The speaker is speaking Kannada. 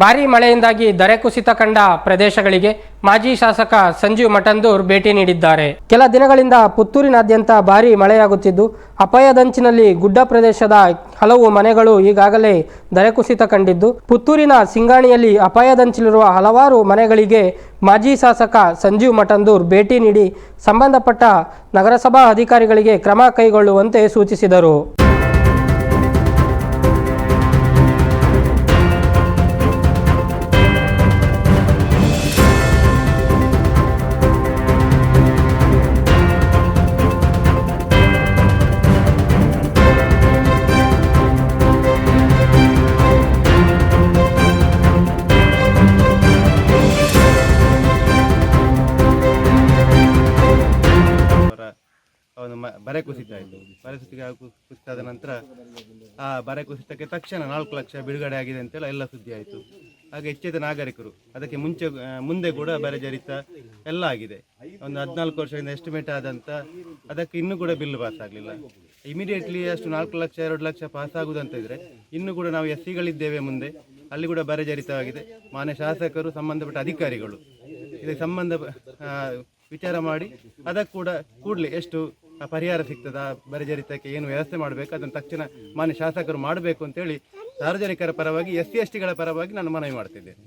ಭಾರೀ ಮಳೆಯಿಂದಾಗಿ ದರೆ ಕುಸಿತ ಕಂಡ ಪ್ರದೇಶಗಳಿಗೆ ಮಾಜಿ ಶಾಸಕ ಸಂಜೀವ್ ಮಠಂದೂರ್ ಭೇಟಿ ನೀಡಿದ್ದಾರೆ. ಕೆಲ ದಿನಗಳಿಂದ ಪುತ್ತೂರಿನಾದ್ಯಂತ ಭಾರೀ ಮಳೆಯಾಗುತ್ತಿದ್ದು ಅಪಾಯದಂಚಿನಲ್ಲಿ ಗುಡ್ಡ ಪ್ರದೇಶದ ಹಲವು ಮನೆಗಳು ಈಗಾಗಲೇ ದರೆ ಕುಸಿತ ಕಂಡಿದ್ದು, ಪುತ್ತೂರಿನ ಸಿಂಗಾಣಿಯಲ್ಲಿ ಅಪಾಯದಂಚಿಲಿರುವ ಹಲವಾರು ಮನೆಗಳಿಗೆ ಮಾಜಿ ಶಾಸಕ ಸಂಜೀವ್ ಮಠಂದೂರ್ ಭೇಟಿ ನೀಡಿ, ಸಂಬಂಧಪಟ್ಟ ನಗರಸಭಾ ಅಧಿಕಾರಿಗಳಿಗೆ ಕ್ರಮ ಕೈಗೊಳ್ಳುವಂತೆ ಸೂಚಿಸಿದರು. ಒಂದು ಮ- ಬರೆ ಕುಸಿತ ಆಯಿತು ಬರೆ ಕುಸಿತ, ಕುಸಿತಾದ ನಂತರ ಆ ಬರೆ ಕುಸಿತಕ್ಕೆ ತಕ್ಷಣ ನಾಲ್ಕು ಲಕ್ಷ ಬಿಡುಗಡೆ ಆಗಿದೆ ಅಂತೆಲ್ಲ ಎಲ್ಲ ಸುದ್ದಿ ಆಯಿತು. ಹಾಗೆ ಎಚ್ಚೆತ್ತ ನಾಗರಿಕರು, ಅದಕ್ಕೆ ಮುಂಚೆ ಮುಂದೆ ಕೂಡ ಬರೆ ಜರಿತ ಎಲ್ಲ ಆಗಿದೆ. ಒಂದು ಹದಿನಾಲ್ಕು ವರ್ಷದಿಂದ ಎಸ್ಟಿಮೇಟ್ ಆದಂಥ ಅದಕ್ಕೆ ಇನ್ನೂ ಕೂಡ ಬಿಲ್ ಪಾಸ್ ಆಗಲಿಲ್ಲ. ಇಮಿಡಿಯೇಟ್ಲಿ ಅಷ್ಟು ನಾಲ್ಕು ಲಕ್ಷ, ಎರಡು ಲಕ್ಷ ಪಾಸ್ ಆಗುವುದಂತ ಇದ್ರೆ ಇನ್ನೂ ಕೂಡ ನಾವು ಎಸ್ ಸಿಗಳಿದ್ದೇವೆ ಮುಂದೆ. ಅಲ್ಲಿ ಕೂಡ ಬರೆ ಜರಿತವಾಗಿದೆ. ಮಾನ್ಯ ಶಾಸಕರು, ಸಂಬಂಧಪಟ್ಟ ಅಧಿಕಾರಿಗಳು. ಇದಕ್ಕೆ ಸಂಬಂಧ ವಿಚಾರ ಮಾಡಿ ಅದಕ್ಕೆ ಕೂಡ ಕೂಡಲೇ ಎಷ್ಟು ಪರಿಹಾರ ಸಿಗ್ತದ? ಬರಜರಿತಕ್ಕೆ ಏನು ವ್ಯವಸ್ಥೆ ಮಾಡಬೇಕು? ಅದನ್ನು ತಕ್ಷಣ ಮಾನ್ಯ ಶಾಸಕರು ಮಾಡಬೇಕು ಅಂತೇಳಿ ಸಾರ್ವಜನಿಕರ ಪರವಾಗಿ, ಎಸ್ ಸಿ ಎಸ್ ಟಿಗಳ ಪರವಾಗಿ ನಾನು ಮನವಿ ಮಾಡ್ತಿದ್ದೇನೆ.